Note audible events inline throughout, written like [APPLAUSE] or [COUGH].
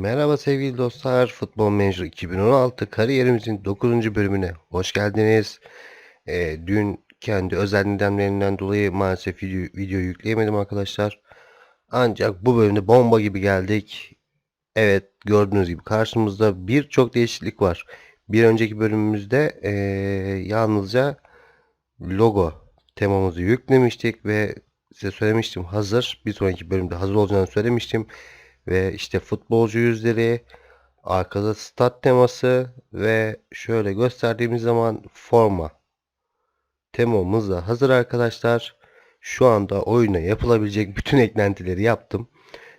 Merhaba sevgili dostlar. Futbol Manager 2016 kariyerimizin 9. bölümüne hoş geldiniz. Ee, dün kendi özel nedenlerinden dolayı maalesef video, video yükleyemedim arkadaşlar. Ancak bu bölümde bomba gibi geldik. Evet gördüğünüz gibi karşımızda birçok değişiklik var. Bir önceki bölümümüzde ee, yalnızca logo temamızı yüklemiştik ve size söylemiştim hazır. Bir sonraki bölümde hazır olacağını söylemiştim. Ve işte futbolcu yüzleri, arkada stat teması ve şöyle gösterdiğimiz zaman forma temamız da hazır arkadaşlar. Şu anda oyuna yapılabilecek bütün eklentileri yaptım.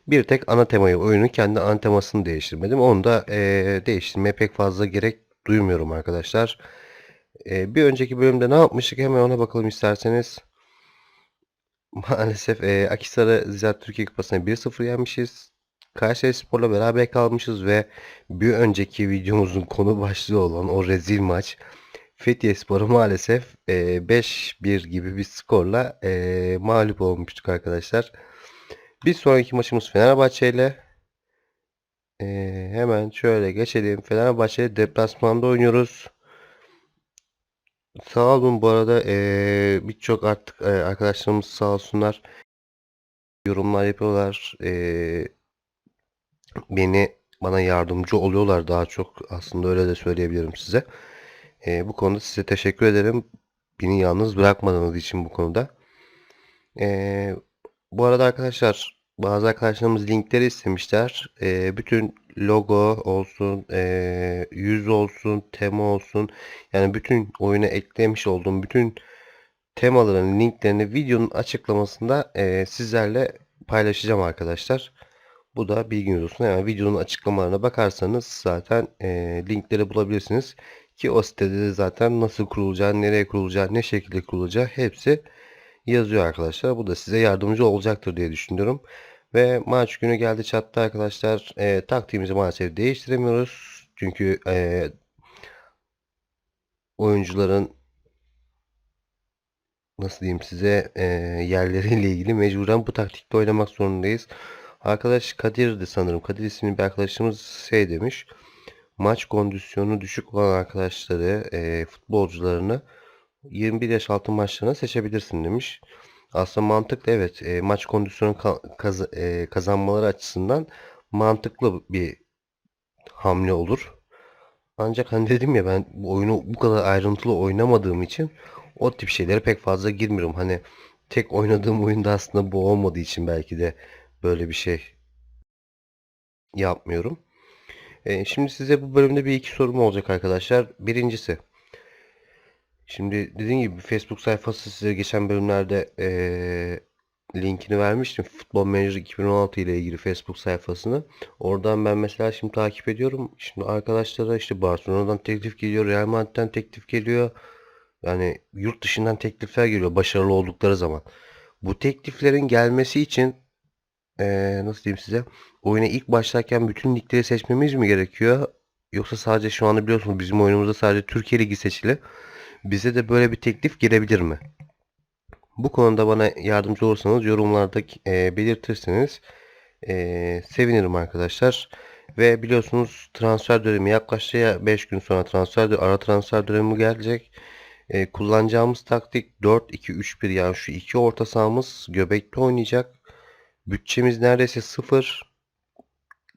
Bir tek ana temayı oyunun kendi ana temasını değiştirmedim. Onu da eee, değiştirmeye pek fazla gerek duymuyorum arkadaşlar. Eee, bir önceki bölümde ne yapmıştık hemen ona bakalım isterseniz. Maalesef eee Akisar'ı Ziraat Türkiye Kupası'na 1-0 yenmişiz. Kayseri Spor'la beraber kalmışız ve bir önceki videomuzun konu başlığı olan o rezil maç Fethiye Spor'u maalesef eee, 5-1 gibi bir skorla eee, mağlup olmuştuk arkadaşlar. Bir sonraki maçımız Fenerbahçe ile. Eee, hemen şöyle geçelim. Fenerbahçe deplasmanda oynuyoruz. Sağ olun bu arada birçok artık arkadaşlarımız sağ olsunlar yorumlar yapıyorlar. Eee, beni bana yardımcı oluyorlar daha çok aslında öyle de söyleyebilirim size. Eee, bu konuda size teşekkür ederim. Beni yalnız bırakmadığınız için bu konuda. Eee, bu arada arkadaşlar bazı arkadaşlarımız linkleri istemişler. Eee, bütün logo olsun, eee, yüz olsun, tema olsun. Yani bütün oyuna eklemiş olduğum bütün temaların linklerini videonun açıklamasında eee, sizlerle paylaşacağım arkadaşlar. Bu da bilginiz olsun. Yani videonun açıklamalarına bakarsanız zaten eee, linkleri bulabilirsiniz. Ki o sitede de zaten nasıl kurulacağı, nereye kurulacağı, ne şekilde kurulacağı hepsi yazıyor arkadaşlar. Bu da size yardımcı olacaktır diye düşünüyorum. Ve maç günü geldi çattı arkadaşlar. Eee, taktiğimizi maalesef değiştiremiyoruz. Çünkü eee, oyuncuların nasıl diyeyim size eee, yerleriyle ilgili mecburen bu taktikte oynamak zorundayız. Arkadaş Kadir'di sanırım. Kadir isimli bir arkadaşımız şey demiş. Maç kondisyonu düşük olan arkadaşları, eee, futbolcularını 21 yaş altı maçlarına seçebilirsin demiş. Aslında mantıklı evet. Eee, maç kondisyonu ka- kaz- eee, kazanmaları açısından mantıklı bir hamle olur. Ancak hani dedim ya ben bu oyunu bu kadar ayrıntılı oynamadığım için o tip şeylere pek fazla girmiyorum. Hani tek oynadığım oyunda aslında bu olmadığı için belki de böyle bir şey yapmıyorum. Ee, şimdi size bu bölümde bir iki sorum olacak arkadaşlar. Birincisi. Şimdi dediğim gibi Facebook sayfası size geçen bölümlerde eee, linkini vermiştim. Futbol Manager 2016 ile ilgili Facebook sayfasını. Oradan ben mesela şimdi takip ediyorum. Şimdi arkadaşlara işte Barcelona'dan teklif geliyor. Real Madrid'den teklif geliyor. Yani yurt dışından teklifler geliyor başarılı oldukları zaman. Bu tekliflerin gelmesi için eee, nasıl diyeyim size oyuna ilk başlarken bütün ligleri seçmemiz mi gerekiyor? Yoksa sadece şu anda biliyorsunuz bizim oyunumuzda sadece Türkiye Ligi seçili. Bize de böyle bir teklif gelebilir mi? Bu konuda bana yardımcı olursanız yorumlarda eee, belirtirseniz eee, sevinirim arkadaşlar. Ve biliyorsunuz transfer dönemi yaklaştı ya 5 gün sonra transfer ara transfer dönemi gelecek. Eee, kullanacağımız taktik 4-2-3-1 yani şu iki orta sahamız göbekte oynayacak. Bütçemiz neredeyse sıfır.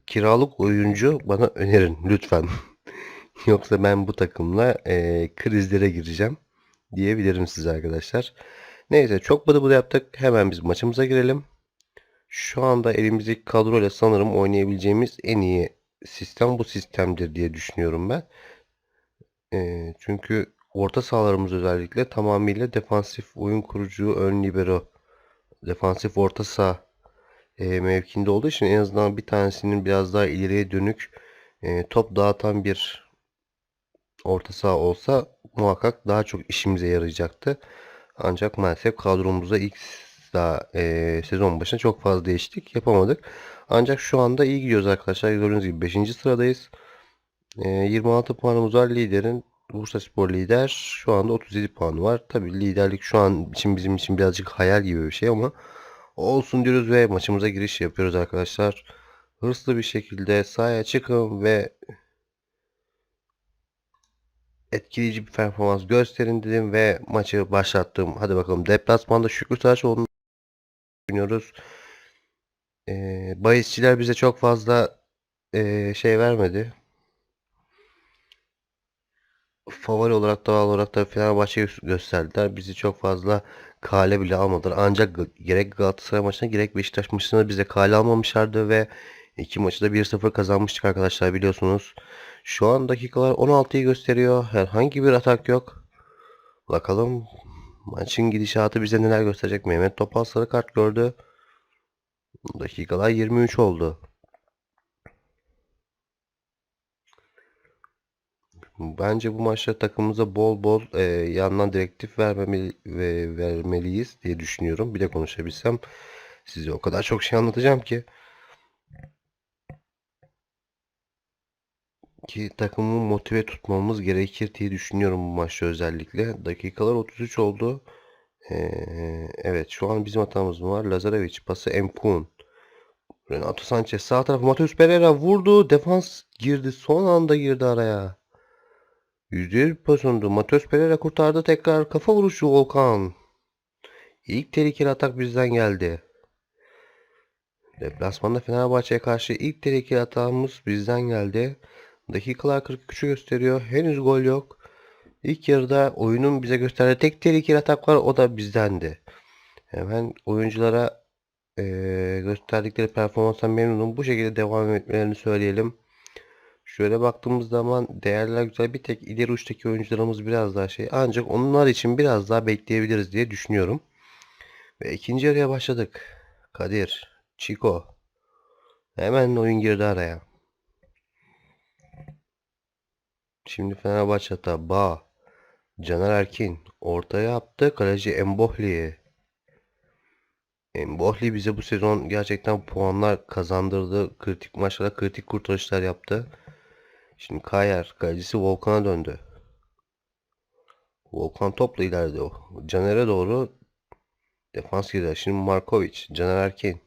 Kiralık oyuncu bana önerin lütfen. [LAUGHS] Yoksa ben bu takımla eee, krizlere gireceğim diyebilirim size arkadaşlar. Neyse çok bıdı bıdı yaptık. Hemen biz maçımıza girelim. Şu anda elimizdeki kadroyla sanırım oynayabileceğimiz en iyi sistem bu sistemdir diye düşünüyorum ben. Eee, çünkü orta sahalarımız özellikle tamamıyla defansif oyun kurucu, ön libero, defansif orta saha eee, mevkinde olduğu için en azından bir tanesinin biraz daha ileriye dönük eee, top dağıtan bir orta saha olsa muhakkak daha çok işimize yarayacaktı. Ancak maalesef kadromuzda ilk daha eee, sezon başında çok fazla değişiklik yapamadık. Ancak şu anda iyi gidiyoruz arkadaşlar. Gördüğünüz gibi 5. sıradayız. Eee, 26 puanımız var. Liderin Bursaspor lider. Şu anda 37 puanı var. Tabii liderlik şu an için bizim için birazcık hayal gibi bir şey ama olsun diyoruz ve maçımıza giriş yapıyoruz arkadaşlar. hırslı bir şekilde sahaya çıkın ve etkileyici bir performans gösterin dedim ve maçı başlattım. Hadi bakalım deplasmanda Şükrü Saraçoğlu'nu oynuyoruz. Ee, bahisçiler bize çok fazla ee, şey vermedi. Favori olarak doğal olarak da Fenerbahçe'yi gösterdiler. Bizi çok fazla kale bile almadılar. Ancak gerek Galatasaray maçına gerek Beşiktaş maçına bize kale almamışlardı ve iki maçı da 1-0 kazanmıştık arkadaşlar biliyorsunuz. Şu an dakikalar 16'yı gösteriyor. Herhangi bir atak yok. Bakalım maçın gidişatı bize neler gösterecek. Mehmet Topal sarı kart gördü. Dakikalar 23 oldu. Bence bu maçta takımımıza bol bol e, yandan direktif vermemeli, ve vermeliyiz diye düşünüyorum. Bir de konuşabilsem size o kadar çok şey anlatacağım ki. Ki takımı motive tutmamız gerekir diye düşünüyorum bu maçta özellikle. Dakikalar 33 oldu. E, evet şu an bizim hatamız mı var? Lazarevic pası Emkun. Renato Sanchez sağ tarafı Mateus Pereira vurdu. Defans girdi. Son anda girdi araya. %100 bir pozisyondu. Mateus Pereira kurtardı. Tekrar kafa vuruşu Volkan. İlk tehlikeli atak bizden geldi. Deplasmanda Fenerbahçe'ye karşı ilk tehlikeli atağımız bizden geldi. Dakikalar 43'ü gösteriyor. Henüz gol yok. İlk yarıda oyunun bize gösterdiği tek tehlikeli atak var. O da bizdendi. Hemen oyunculara eee, gösterdikleri performanstan memnunum. Bu şekilde devam etmelerini söyleyelim. Şöyle baktığımız zaman değerler güzel. Bir tek ileri uçtaki oyuncularımız biraz daha şey. Ancak onlar için biraz daha bekleyebiliriz diye düşünüyorum. Ve ikinci yarıya başladık. Kadir, Chico. Hemen oyun girdi araya. Şimdi Fenerbahçe hata. Ba. Caner Erkin. Ortaya attı. Kaleci Embohli'ye. Embohli bize bu sezon gerçekten puanlar kazandırdı. Kritik maçlarda kritik kurtarışlar yaptı. Şimdi Kayer. Kalecisi Volkan'a döndü. Volkan topla ileride o. Caner'e doğru defans girdi. Şimdi Markovic. Caner Erkin.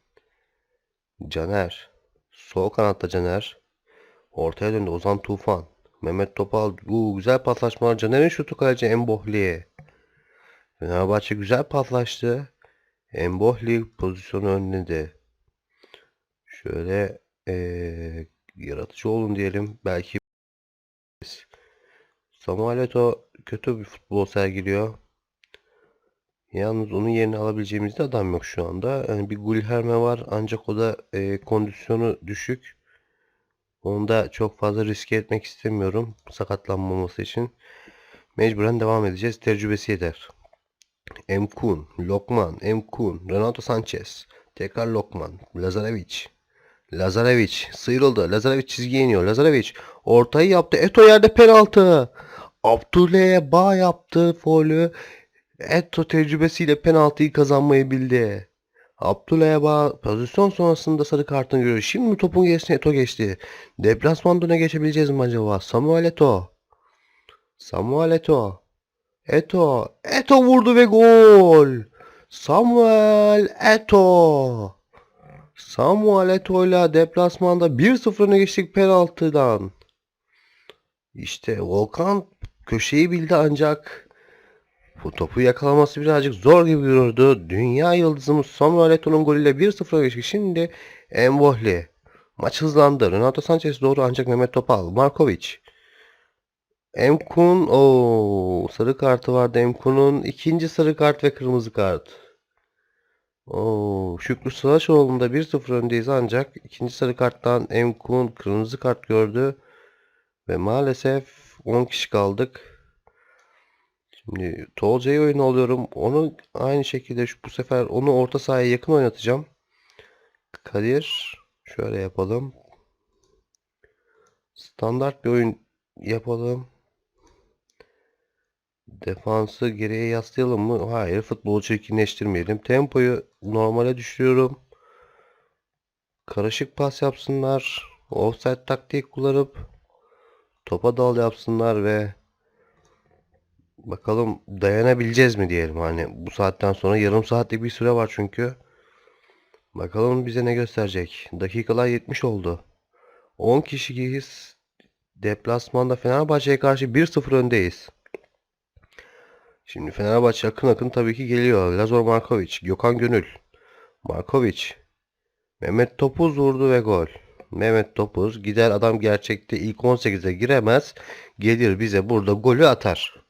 Caner. Sol kanatta Caner. Ortaya döndü Ozan Tufan. Mehmet Topal. Uuu, güzel paslaşmalar. Caner'in şutu kaleci Embohli'ye. Fenerbahçe güzel paslaştı. Embohli pozisyonu önledi. Şöyle eee, yaratıcı olun diyelim. Belki Samuel Eto'o kötü bir futbol sergiliyor. Yalnız onun yerini alabileceğimiz de adam yok şu anda. Yani bir Gulherme var ancak o da eee, kondisyonu düşük. Onu da çok fazla riske etmek istemiyorum sakatlanmaması için. Mecburen devam edeceğiz. Tecrübesi yeter. Emkun, Lokman, Emkun, Renato Sanchez, tekrar Lokman, Lazarevic. Lazarevic sıyrıldı. Lazarevic çizgiye iniyor. Lazarevic ortayı yaptı. Eto yerde penaltı. Abdüley'e bağ yaptı faulü. Eto tecrübesiyle penaltıyı kazanmayı bildi. Abdüley'e bağ pozisyon sonrasında sarı kartını görüyor. Şimdi topun gerisine Eto geçti. Deplasmanda öne geçebileceğiz mi acaba? Samuel Eto. Samuel Eto. Eto. Eto vurdu ve gol. Samuel Eto. Samuel Eto'yla deplasmanda 1-0 öne geçtik penaltıdan. İşte Volkan köşeyi bildi ancak bu topu yakalaması birazcık zor gibi duruyordu. Dünya yıldızımız Samuel Eto'nun golüyle 1-0 öne geçtik. Şimdi Embohli. Maç hızlandı. Renato Sanchez doğru ancak Mehmet Topal. Markovic. Emkun o sarı kartı vardı Emkun'un ikinci sarı kart ve kırmızı kart. Oo Şükrü Savaşoğlu'nda 1-0 öndeyiz ancak ikinci sarı karttan Emkun kırmızı kart gördü ve maalesef 10 kişi kaldık. Şimdi Tolca'yı oyun alıyorum. Onu aynı şekilde şu, bu sefer onu orta sahaya yakın oynatacağım. Kadir şöyle yapalım. Standart bir oyun yapalım. Defansı geriye yaslayalım mı? Hayır. Futbolu çirkinleştirmeyelim. Tempoyu normale düşürüyorum. Karışık pas yapsınlar. Offside taktiği kullanıp topa dal yapsınlar ve bakalım dayanabileceğiz mi diyelim. Hani bu saatten sonra yarım saatlik bir süre var çünkü. Bakalım bize ne gösterecek. Dakikalar 70 oldu. 10 kişiyiz. Deplasmanda Fenerbahçe'ye karşı 1-0 öndeyiz. Şimdi Fenerbahçe akın akın tabii ki geliyor. Lazor Markovic, Gökhan Gönül, Markovic, Mehmet Topuz vurdu ve gol. Mehmet Topuz gider adam gerçekte ilk 18'e giremez. Gelir bize burada golü atar.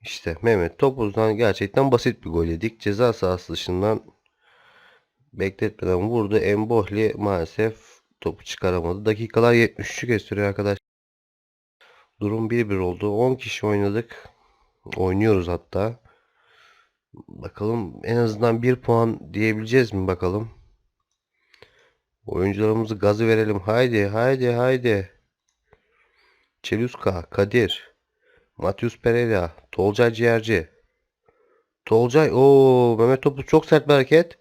İşte Mehmet Topuz'dan gerçekten basit bir gol yedik. Ceza sahası dışından bekletmeden vurdu. Embohli maalesef topu çıkaramadı. Dakikalar 73'ü gösteriyor arkadaş. Durum 1-1 oldu. 10 kişi oynadık. Oynuyoruz hatta. Bakalım en azından 1 puan diyebileceğiz mi bakalım. Oyuncularımızı gazı verelim. Haydi haydi haydi. Çeluska, Kadir, Matius Pereira, Tolcay Ciğerci. Tolcay, o Mehmet Topuz çok sert bir hareket.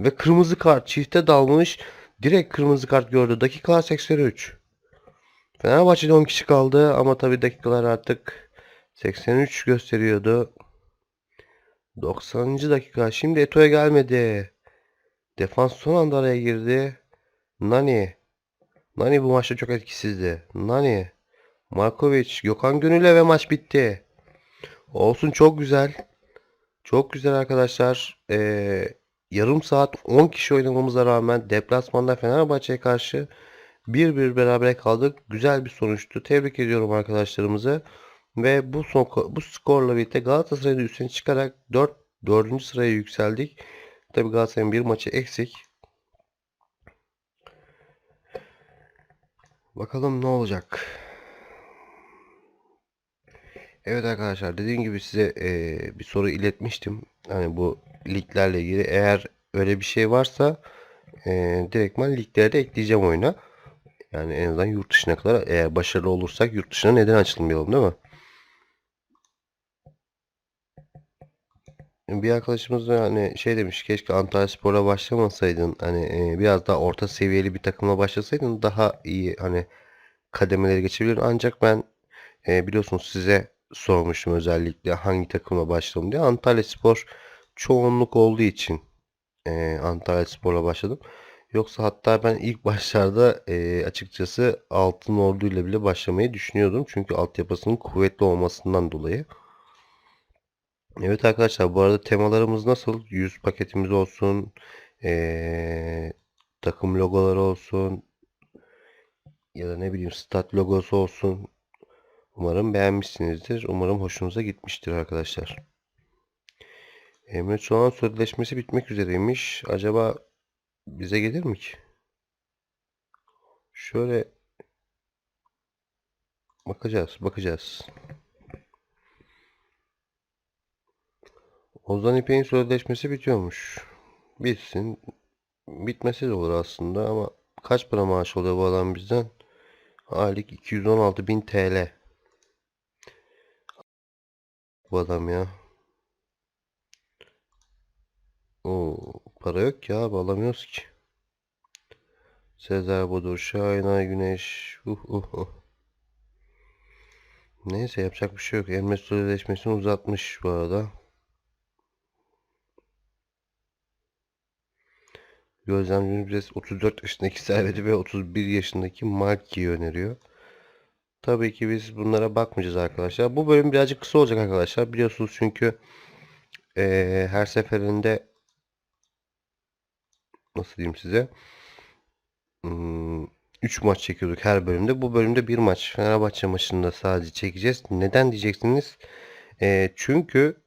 Ve kırmızı kart çifte dalmış. Direkt kırmızı kart gördü. Dakika 83. Fenerbahçe'de 10 kişi kaldı ama tabii dakikalar artık 83 gösteriyordu. 90. dakika. Şimdi Eto'ya gelmedi. Defans son anda araya girdi. Nani. Nani bu maçta çok etkisizdi. Nani. Markovic. Gökhan Gönül'e ve maç bitti. Olsun çok güzel. Çok güzel arkadaşlar. Ee, yarım saat 10 kişi oynamamıza rağmen deplasmanda Fenerbahçe'ye karşı 1-1 berabere kaldık. Güzel bir sonuçtu. Tebrik ediyorum arkadaşlarımızı. Ve bu son bu skorla birlikte Galatasaray'ın üstüne çıkarak 4 4. sıraya yükseldik. Tabii Galatasaray'ın bir maçı eksik. Bakalım ne olacak. Evet arkadaşlar dediğim gibi size e, bir soru iletmiştim. Hani bu liglerle ilgili eğer öyle bir şey varsa e, direktman liglere ekleyeceğim oyuna. Yani en azından yurt dışına kadar eğer başarılı olursak yurt dışına neden açılmayalım değil mi? Bir arkadaşımız da hani şey demiş keşke Antalyaspor'a başlamasaydın hani e, biraz daha orta seviyeli bir takımla başlasaydın daha iyi hani kademeleri geçebilir. Ancak ben e, biliyorsunuz size sormuştum özellikle hangi takımla başladım diye. Antalyaspor çoğunluk olduğu için e, Antalyaspor'la başladım. Yoksa hatta ben ilk [LAUGHS] başlarda e, açıkçası Altın Ordu ile bile başlamayı düşünüyordum. Çünkü altyapısının kuvvetli olmasından dolayı. Evet arkadaşlar bu arada temalarımız nasıl? Yüz paketimiz olsun. E, takım logoları olsun. Ya da ne bileyim stat logosu olsun. Umarım beğenmişsinizdir. Umarım hoşunuza gitmiştir arkadaşlar. Emre Soğan sözleşmesi bitmek üzereymiş. Acaba bize gelir mi ki? Şöyle bakacağız, bakacağız. Ozan İpek'in sözleşmesi bitiyormuş. Bitsin. Bitmesi de olur aslında ama kaç para maaş oluyor bu adam bizden? Aylık 216.000 TL. Bu adam ya. O para yok ki abi alamıyoruz ki. Sezer Budur, Şahin Ay Güneş. Uh, uh, uh. Neyse yapacak bir şey yok. Emre sözleşmesini uzatmış bu arada. Gözlemcimiz bize 34 yaşındaki Servet'i ve 31 yaşındaki Malki'yi öneriyor. Tabii ki biz bunlara bakmayacağız arkadaşlar. Bu bölüm birazcık kısa olacak arkadaşlar. Biliyorsunuz çünkü ee, her seferinde nasıl diyeyim size 3 maç çekiyorduk her bölümde. Bu bölümde bir maç Fenerbahçe maçında sadece çekeceğiz. Neden diyeceksiniz? E, çünkü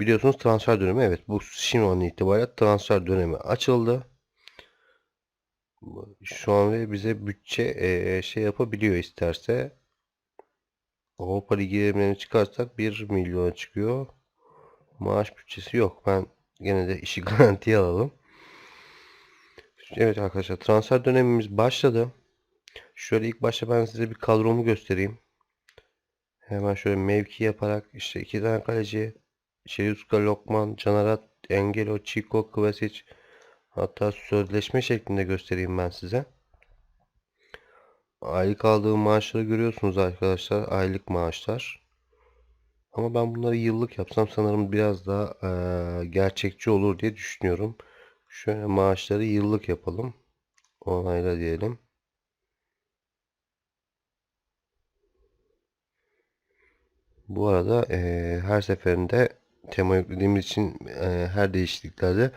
biliyorsunuz transfer dönemi evet bu şimdi an itibariyle transfer dönemi açıldı. Şu an ve bize bütçe e, şey yapabiliyor isterse. Avrupa Ligi'lerini çıkarsak 1 milyona çıkıyor. Maaş bütçesi yok. Ben gene de işi [LAUGHS] garantiye alalım. Evet arkadaşlar transfer dönemimiz başladı. Şöyle ilk başta ben size bir kadromu göstereyim. Hemen şöyle mevki yaparak işte iki tane kaleci Şeyuska, Lokman, Canarat, Engelo, Chico, Kvasic hatta sözleşme şeklinde göstereyim ben size. Aylık aldığım maaşları görüyorsunuz arkadaşlar. Aylık maaşlar. Ama ben bunları yıllık yapsam sanırım biraz daha e, gerçekçi olur diye düşünüyorum. Şöyle maaşları yıllık yapalım. Onayla diyelim. Bu arada eee, her seferinde tema yüklediğimiz için eee, her değişikliklerde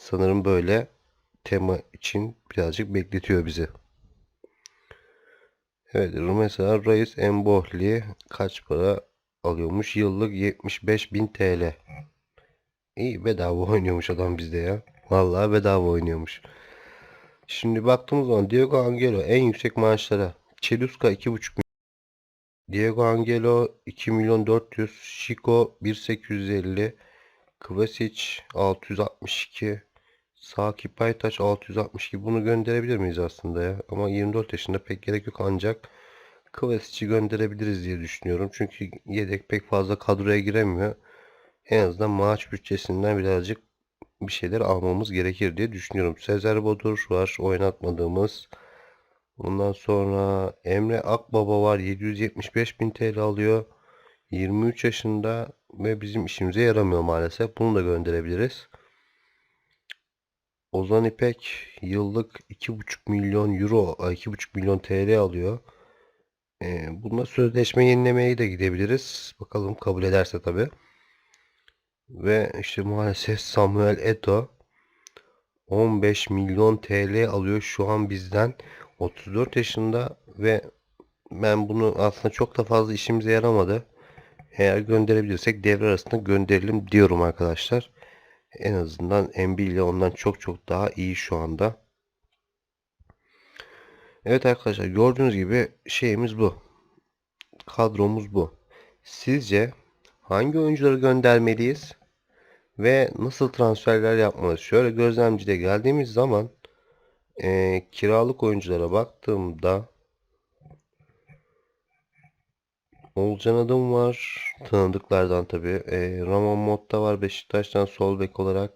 sanırım böyle tema için birazcık bekletiyor bizi. Evet mesela Reis Embohli kaç para alıyormuş? Yıllık 75.000 TL. İyi bedava oynuyormuş adam bizde ya. Vallahi bedava oynuyormuş. Şimdi baktığımız zaman Diego Angelo en yüksek maaşlara. Çeluska 2,5 milyon. Diego Angelo 2 milyon 400. Chico 1.850. Kvasic 662. Saki Paytaş 662. Bunu gönderebilir miyiz aslında ya? Ama 24 yaşında pek gerek yok ancak Kvasic'i gönderebiliriz diye düşünüyorum. Çünkü yedek pek fazla kadroya giremiyor. En azından maaş bütçesinden birazcık bir şeyler almamız gerekir diye düşünüyorum. Sezer Bodur var oynatmadığımız. Ondan sonra Emre Akbaba var 775 bin TL alıyor. 23 yaşında ve bizim işimize yaramıyor maalesef. Bunu da gönderebiliriz. Ozan İpek yıllık 2,5 milyon euro, ay, 2,5 milyon TL alıyor. Ee, bununla sözleşme yenilemeye de gidebiliriz. Bakalım kabul ederse tabii. Ve işte maalesef Samuel Eto'o 15 milyon TL alıyor şu an bizden. 34 yaşında ve ben bunu aslında çok da fazla işimize yaramadı. Eğer gönderebilirsek devre arasında gönderelim diyorum arkadaşlar. En azından MB ile ondan çok çok daha iyi şu anda. Evet arkadaşlar gördüğünüz gibi şeyimiz bu. Kadromuz bu. Sizce hangi oyuncuları göndermeliyiz? Ve nasıl transferler yapmalıyız? Şöyle gözlemcide geldiğimiz zaman e, kiralık oyunculara baktığımda Olcan adım var. Tanıdıklardan tabii. E, Ramon Motta var Beşiktaş'tan sol bek olarak.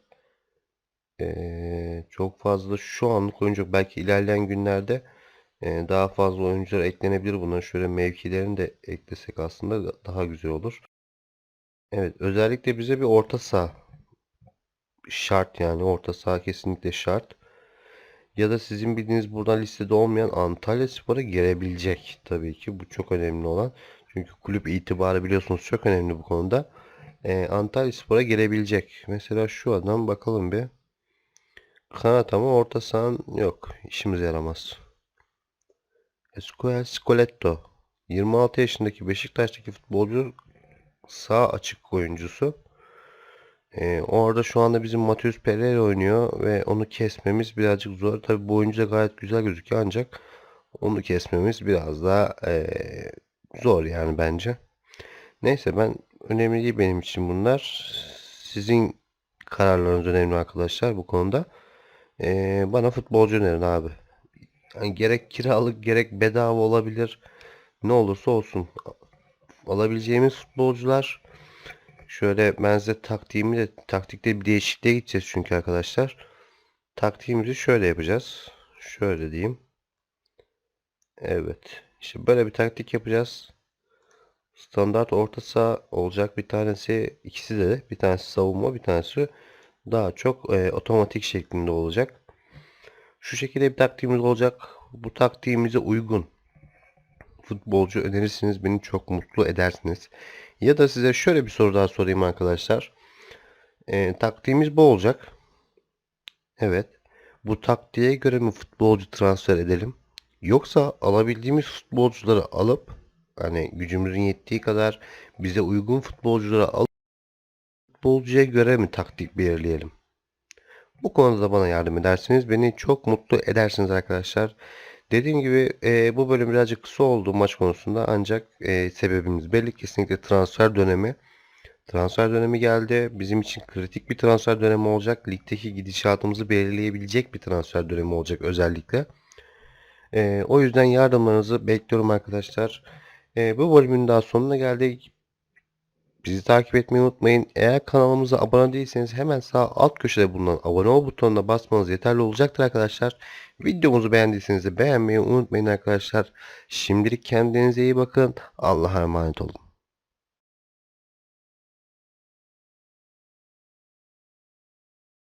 E, çok fazla şu anlık oyuncu belki ilerleyen günlerde e, daha fazla oyuncular eklenebilir. Bunların şöyle mevkilerini de eklesek aslında daha güzel olur. Evet özellikle bize bir orta saha şart yani orta saha kesinlikle şart. Ya da sizin bildiğiniz buradan listede olmayan Antalya Spor'a girebilecek tabii ki bu çok önemli olan. Çünkü kulüp itibarı biliyorsunuz çok önemli bu konuda. Ee, Antalya Spor'a girebilecek. Mesela şu adam bakalım bir. Kanat ama orta sahan yok. İşimize yaramaz. Esquel Scoletto. 26 yaşındaki Beşiktaş'taki futbolcu sağ açık oyuncusu. Ee, orada şu anda bizim Matheus Pereira oynuyor ve onu kesmemiz birazcık zor. Tabi bu oyuncu da gayet güzel gözüküyor ancak onu kesmemiz biraz daha ee, zor yani bence. Neyse ben önemli değil benim için bunlar. Sizin kararlarınız önemli arkadaşlar bu konuda. Ee, bana futbolcu önerin abi. Yani gerek kiralık gerek bedava olabilir. Ne olursa olsun. Alabileceğimiz futbolcular Şöyle ben size taktiğimi de taktikte bir değişikliğe gideceğiz çünkü arkadaşlar. Taktiğimizi şöyle yapacağız. Şöyle diyeyim. Evet. İşte böyle bir taktik yapacağız. Standart orta saha olacak bir tanesi ikisi de bir tanesi savunma bir tanesi daha çok e, otomatik şeklinde olacak. Şu şekilde bir taktiğimiz olacak. Bu taktiğimize uygun futbolcu önerirsiniz beni çok mutlu edersiniz. Ya da size şöyle bir soru daha sorayım arkadaşlar. E, taktiğimiz bu olacak. Evet. Bu taktiğe göre mi futbolcu transfer edelim? Yoksa alabildiğimiz futbolcuları alıp hani gücümüzün yettiği kadar bize uygun futbolcuları alıp futbolcuya göre mi taktik belirleyelim? Bu konuda da bana yardım edersiniz. Beni çok mutlu edersiniz arkadaşlar. Dediğim gibi e, bu bölüm birazcık kısa oldu maç konusunda ancak e, sebebimiz belli kesinlikle transfer dönemi. Transfer dönemi geldi. Bizim için kritik bir transfer dönemi olacak. Ligdeki gidişatımızı belirleyebilecek bir transfer dönemi olacak özellikle. E, o yüzden yardımlarınızı bekliyorum arkadaşlar. E, bu bölümün daha sonuna geldik. Bizi takip etmeyi unutmayın. Eğer kanalımıza abone değilseniz hemen sağ alt köşede bulunan abone ol butonuna basmanız yeterli olacaktır arkadaşlar. Videomuzu beğendiyseniz de beğenmeyi unutmayın arkadaşlar. Şimdilik kendinize iyi bakın. Allah'a emanet olun.